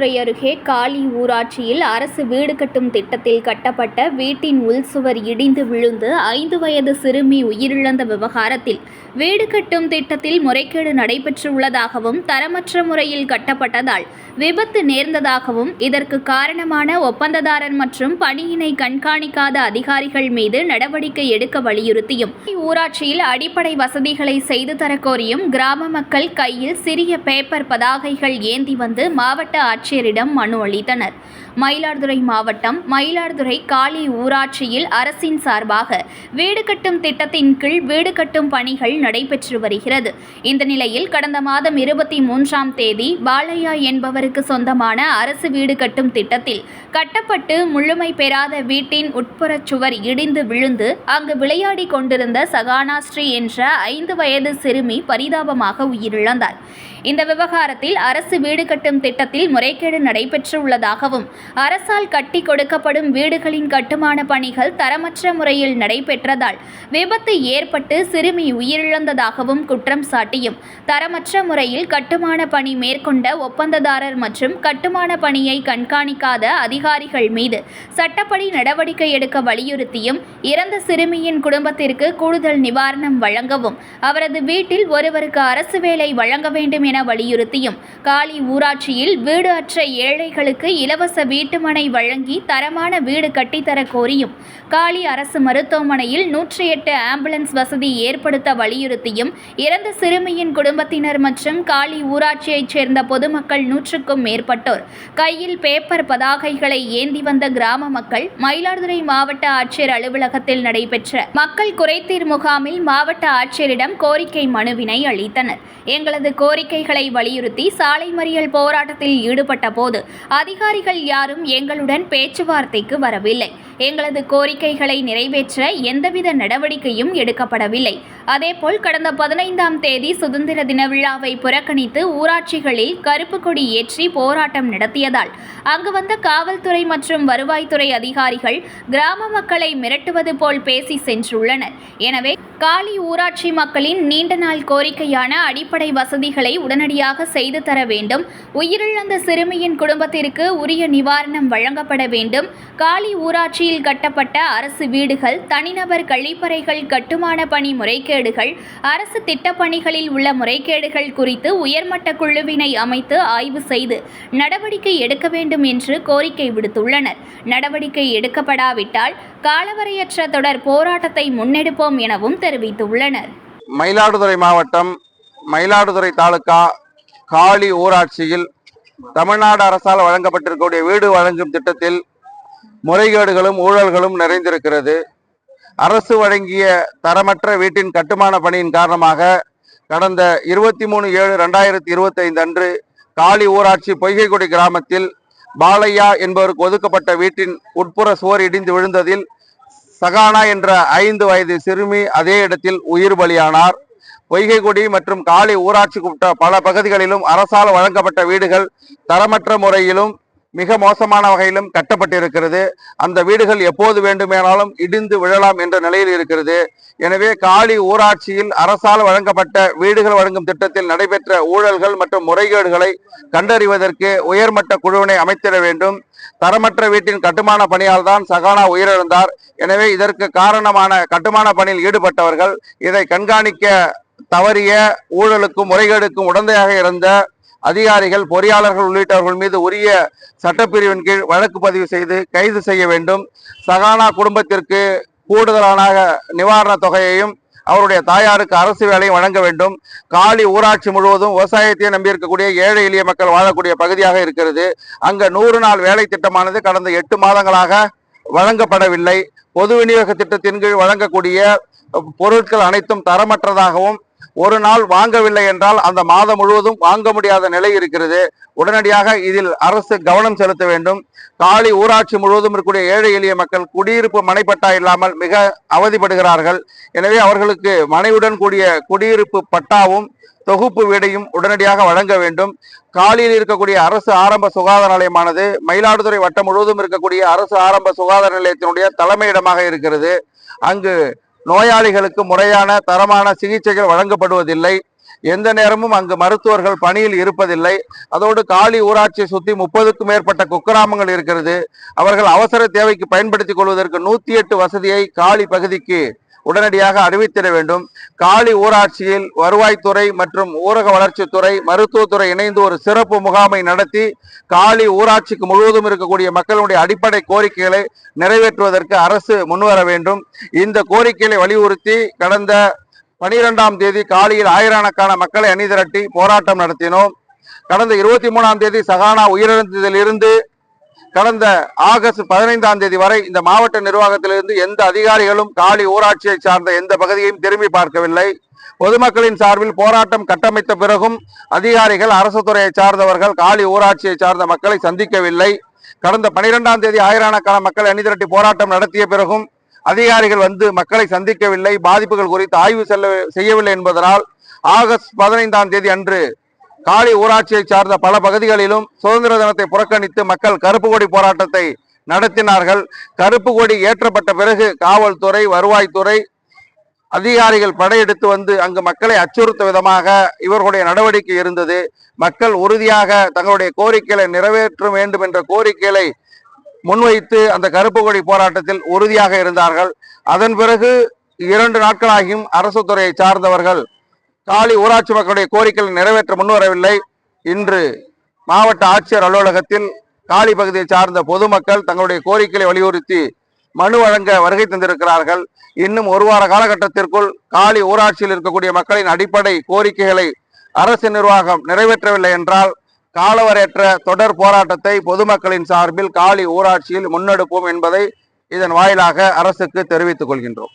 மயிலாடுதுறை அருகே காலி ஊராட்சியில் அரசு வீடு கட்டும் திட்டத்தில் கட்டப்பட்ட வீட்டின் உள்சுவர் இடிந்து விழுந்து ஐந்து வயது சிறுமி உயிரிழந்த விவகாரத்தில் வீடு கட்டும் திட்டத்தில் முறைகேடு நடைபெற்றுள்ளதாகவும் தரமற்ற முறையில் கட்டப்பட்டதால் விபத்து நேர்ந்ததாகவும் இதற்கு காரணமான ஒப்பந்ததாரர் மற்றும் பணியினை கண்காணிக்காத அதிகாரிகள் மீது நடவடிக்கை எடுக்க வலியுறுத்தியும் ஊராட்சியில் அடிப்படை வசதிகளை செய்து தரக்கோரியும் கிராம மக்கள் கையில் சிறிய பேப்பர் பதாகைகள் ஏந்தி வந்து மாவட்ட ஆட்சி ஆட்சியரிடம் மனு அளித்தனர். மயிலாடுதுறை மாவட்டம் மயிலாடுதுறை காலி ஊராட்சியில் அரசின் சார்பாக வீடு கட்டும் திட்டத்தின் கீழ் வீடு கட்டும் பணிகள் நடைபெற்று வருகிறது. இந்த நிலையில் கடந்த மாதம் இருபத்தி மூன்றாம் தேதி பாலையா என்பவருக்கு சொந்தமான அரசு வீடு கட்டும் திட்டத்தில் கட்டப்பட்டு முழுமை பெறாத வீட்டின் உட்புறச் சுவர் இடிந்து விழுந்து அங்கு விளையாடி கொண்டிருந்த சகானாஸ்ரீ என்ற ஐந்து வயது சிறுமி பரிதாபமாக உயிரிழந்தார். இந்த விவகாரத்தில் அரசு வீடு கட்டும் திட்டத்தில் முறைகேடு நடைபெற்றுள்ளதாகவும் அரசால் கட்டி கொடுக்கப்படும் வீடுகளின் கட்டுமான பணிகள் தரமற்ற முறையில் நடைபெற்றதால் விபத்து ஏற்பட்டு சிறுமி உயிரிழந்ததாகவும் குற்றம் சாட்டியும். தரமற்ற முறையில் கட்டுமான பணி மேற்கொண்ட ஒப்பந்ததாரர் மற்றும் கட்டுமான பணியை கண்காணிக்காத அதிகாரிகள் மீது சட்டப்படி நடவடிக்கை எடுக்க வலியுறுத்தியும் இறந்த சிறுமியின் குடும்பத்திற்கு கூடுதல் நிவாரணம் வழங்கவும் அவரது வீட்டில் ஒருவருக்கு அரசு வேலை வழங்க வேண்டும் என வலியுறுத்தியும் காலி ஊராட்சியில் வீடு அற்ற ஏழைகளுக்கு இலவச வீட்டுமனை வழங்கி தரமான வீடு கட்டித்தர கோரியும் காலி அரசு மருத்துவமனையில் நூற்றி எட்டு ஆம்புலன்ஸ் வசதி ஏற்படுத்த வலியுறுத்தியும் இறந்த சிறுமியின் குடும்பத்தினர் மற்றும் காலி ஊராட்சியைச் சேர்ந்த பொதுமக்கள் நூற்றுக்கும் மேற்பட்டோர் கையில் பேப்பர் பதாகைகளை ஏந்தி வந்த கிராம மக்கள் மயிலாடுதுறை மாவட்ட ஆட்சியர் அலுவலகத்தில் நடைபெற்ற மக்கள் குறைதீர் முகாமில் மாவட்ட ஆட்சியரிடம் கோரிக்கை மனுவினை அளித்தனர். எங்களது கோரிக்கைகளை வலியுறுத்தி சாலை மறியல் போராட்டத்தில் ஈடுபட்ட போது அதிகாரிகள் யாரும் எங்களுடன் பேச்சுவார்த்தைக்கு வரவில்லை. எங்களது கோரிக்கைகளை நிறைவேற்ற எந்தவித நடவடிக்கையும் எடுக்கப்படவில்லை. அதேபோல் கடந்த பதினைந்தாம் தேதி சுதந்திர தின விழாவை புறக்கணித்து ஊராட்சிகளில் கருப்பு கொடி ஏற்றி போராட்டம் நடத்தியதால் அங்கு வந்த காவல்துறை மற்றும் வருவாய்த்துறை அதிகாரிகள் கிராம மக்களை மிரட்டுவது போல் பேசி சென்றுள்ளனர். எனவே காலி ஊராட்சி மக்களின் நீண்ட நாள் கோரிக்கையான அடிப்படை வசதிகளை உடனடியாக செய்து தர வேண்டும். உயிரிழந்த சிறுமியின் குடும்பத்திற்கு உரிய நிவாரணம் வழங்கப்பட வேண்டும். காலி ஊராட்சியில் கட்டப்பட்ட அரசு வீடுகள் தனிநபர் கழிப்பறைகள் கட்டுமான பணி முறைகேடுகள் அரசு திட்டப்பணிகளில் உள்ள முறைகேடுகள் குறித்து உயர்மட்ட குழுவினை அமைத்து ஆய்வு செய்து நடவடிக்கை எடுக்க வேண்டும் என்று கோரிக்கை விடுத்துள்ளனர். நடவடிக்கை எடுக்கப்படாவிட்டால் காலவரையற்ற தொடர் போராட்டத்தை முன்னெடுப்போம் எனவும் தெரிவித்துள்ளனர். மயிலாடுதுறை மாவட்டம் மயிலாடுதுறை தாலுகா காளி ஊராட்சியில் தமிழ்நாடு அரசால் வழங்கப்பட்டிருக்கக்கூடிய வீடு வழங்கும் திட்டத்தில் முறைகேடுகளும் ஊழல்களும் நிறைந்திருக்கிறது. அரசு வழங்கிய தரமற்ற வீட்டின் கட்டுமான பணியின் காரணமாக கடந்த இருபத்தி மூணு ஏழு ரெண்டாயிரத்தி இருபத்தைந்து அன்று காளி ஊராட்சி பொய்கைக்குடி கிராமத்தில் பாலையா என்பவருக்கு ஒதுக்கப்பட்ட வீட்டின் உட்புற சுவர் இடிந்து விழுந்ததில் சகானா என்ற ஐந்து வயது சிறுமி அதே இடத்தில் உயிர் பலியானார். பொய்கைக்குடி மற்றும் காளி ஊராட்சிக்குட்பட்ட பல பகுதிகளிலும் அரசால் வழங்கப்பட்ட வீடுகள் தரமற்ற முறையிலும் மிக மோசமான வகையிலும் கட்டப்பட்டிருக்கிறது. அந்த வீடுகள் எப்போது வேண்டுமானாலும் இடிந்து விழலாம் என்ற நிலையில் இருக்கிறது. எனவே காலி ஊராட்சியில் அரசால் வழங்கப்பட்ட வீடுகள் வழங்கும் திட்டத்தில் நடைபெற்ற ஊழல்கள் மற்றும் முறைகேடுகளை கண்டறிவதற்கு உயர்மட்ட குழுவினை அமைத்திட வேண்டும். தரமற்ற வீட்டின் கட்டுமான பணியால் தான் சகானா உயிரிழந்தார். எனவே இதற்கு காரணமான கட்டுமான பணியில் ஈடுபட்டவர்கள் இதை கண்காணிக்க தவறிய ஊழலுக்கும் முறைகேடுக்கும் உடந்தையாக இருந்த அதிகாரிகள் பொறியாளர்கள் உள்ளிட்டவர்கள் மீது உரிய சட்டப்பிரிவின் கீழ் வழக்கு பதிவு செய்து கைது செய்ய வேண்டும். சகானா குடும்பத்திற்கு கூடுதலான நிவாரண தொகையையும் அவருடைய தாயாருக்கு அரசு வேலையும் வழங்க வேண்டும். காலி ஊராட்சி முழுவதும் விவசாயத்தையே நம்பியிருக்கக்கூடிய ஏழை எளிய மக்கள் வாழக்கூடிய பகுதியாக இருக்கிறது. அங்க நூறு நாள் வேலை திட்டமானது கடந்த எட்டு மாதங்களாக வழங்கப்படவில்லை. பொது விநியோக திட்டத்தின் கீழ் வழங்கக்கூடிய பொருட்கள் அனைத்தும் தரமற்றதாகவும் ஒரு நாள் வாங்கவில்லை என்றால் அந்த மாதம் முழுவதும் வாங்க முடியாத நிலை இருக்கிறது. உடனடியாக இதில் அரசு கவனம் செலுத்த வேண்டும். காலி ஊராட்சி முழுவதும் இருக்கக்கூடிய ஏழை எளிய மக்கள் குடியிருப்பு மனைப்பட்டா இல்லாமல் மிக அவதிப்படுகிறார்கள். எனவே அவர்களுக்கு மனைவுடன் கூடிய குடியிருப்பு பட்டாவும் தொகுப்பு வீடையும் உடனடியாக வழங்க வேண்டும். காலியில் இருக்கக்கூடிய அரசு ஆரம்ப சுகாதார நிலையமானது மயிலாடுதுறை வட்டம் முழுவதும் இருக்கக்கூடிய அரசு ஆரம்ப சுகாதார நிலையத்தினுடைய தலைமையிடமாக இருக்கிறது. அங்கு நோயாளிகளுக்கு முறையான தரமான சிகிச்சைகள் வழங்கப்படுவதில்லை. எந்த நேரமும் அங்கு மருத்துவர்கள் பணியில் இருப்பதில்லை. அதோடு காலி ஊராட்சியை சுற்றி முப்பதுக்கும் மேற்பட்ட குக்கிராமங்கள் இருக்கிறது. அவர்கள் அவசர தேவைக்கு பயன்படுத்திக் கொள்வதற்கு நூத்தி எட்டு வசதியை காலி பகுதிக்கு உடனடியாக அறிவித்திட வேண்டும். காலி ஊராட்சியில் வருவாய்த்துறை மற்றும் ஊரக வளர்ச்சித்துறை மருத்துவத்துறை இணைந்து ஒரு சிறப்பு முகாமை நடத்தி காலி ஊராட்சிக்கு முழுவதும் இருக்கக்கூடிய மக்களுடைய அடிப்படை கோரிக்கைகளை நிறைவேற்றுவதற்கு அரசு முன்வர வேண்டும். இந்த கோரிக்கைகளை வலியுறுத்தி கடந்த பனிரெண்டாம் தேதி காலியில் ஆயிரக்கணக்கான மக்களை அணிதிரட்டி போராட்டம் நடத்தினோம். கடந்த இருபத்தி மூணாம் தேதி சகானா உயிரிழந்ததிலிருந்து கடந்த ஆகஸ்ட் பதினைந்தாம் தேதி வரை இந்த மாவட்ட நிர்வாகத்திலிருந்து எந்த அதிகாரிகளும் காலி ஊராட்சியை சார்ந்த எந்த பகுதியையும் திரும்பி பார்க்கவில்லை. பொதுமக்களின் சார்பில் போராட்டம் கட்டமைத்த பிறகும் அதிகாரிகள் அரசு துறையை சார்ந்தவர்கள் காலி ஊராட்சியை சார்ந்த மக்களை சந்திக்கவில்லை. கடந்த பனிரெண்டாம் தேதி ஆயிரக்கணக்கான மக்கள் அணிதிரட்டி போராட்டம் நடத்திய பிறகும் அதிகாரிகள் வந்து மக்களை சந்திக்கவில்லை. பாதிப்புகள் குறித்து ஆய்வு செல்ல செய்யவில்லை என்பதனால் ஆகஸ்ட் பதினைந்தாம் தேதி அன்று காலி ஊராட்சியை சார்ந்த பல பகுதிகளிலும் சுதந்திர தினத்தை புறக்கணித்து மக்கள் கருப்பு கொடி போராட்டத்தை நடத்தினார்கள். கருப்பு கொடி ஏற்றப்பட்ட பிறகு காவல்துறை வருவாய்த்துறை அதிகாரிகள் படையெடுத்து வந்து அங்கு மக்களை அச்சுறுத்த விதமாக இவர்களுடைய நடவடிக்கை இருந்தது. மக்கள் உறுதியாக தங்களுடைய கோரிக்கைகளை நிறைவேற்ற வேண்டும் என்ற கோரிக்கைகளை முன்வைத்து அந்த கருப்பு கொடி போராட்டத்தில் உறுதியாக இருந்தார்கள். அதன் பிறகு இரண்டு நாட்களாகியும் அரசு துறையை சார்ந்தவர்கள் காலி ஊராட்சி மக்களுடைய கோரிக்கைகளை நிறைவேற்ற முன்வரவில்லை. இன்று மாவட்ட ஆட்சியர் அலுவலகத்தில் காலி பகுதியை சார்ந்த பொதுமக்கள் தங்களுடைய கோரிக்கைகளை வலியுறுத்தி மனு வழங்க வருகை தந்திருக்கிறார்கள். இன்னும் ஒரு வார காலகட்டத்திற்குள் காலி ஊராட்சியில் இருக்கக்கூடிய மக்களின் அடிப்படை கோரிக்கைகளை அரசு நிர்வாகம் நிறைவேற்றவில்லை என்றால் காலவரையற்ற தொடர் போராட்டத்தை பொதுமக்களின் சார்பில் காலி ஊராட்சியில் முன்னெடுப்போம் என்பதை இதன் வாயிலாக அரசுக்கு தெரிவித்துக் கொள்கின்றோம்.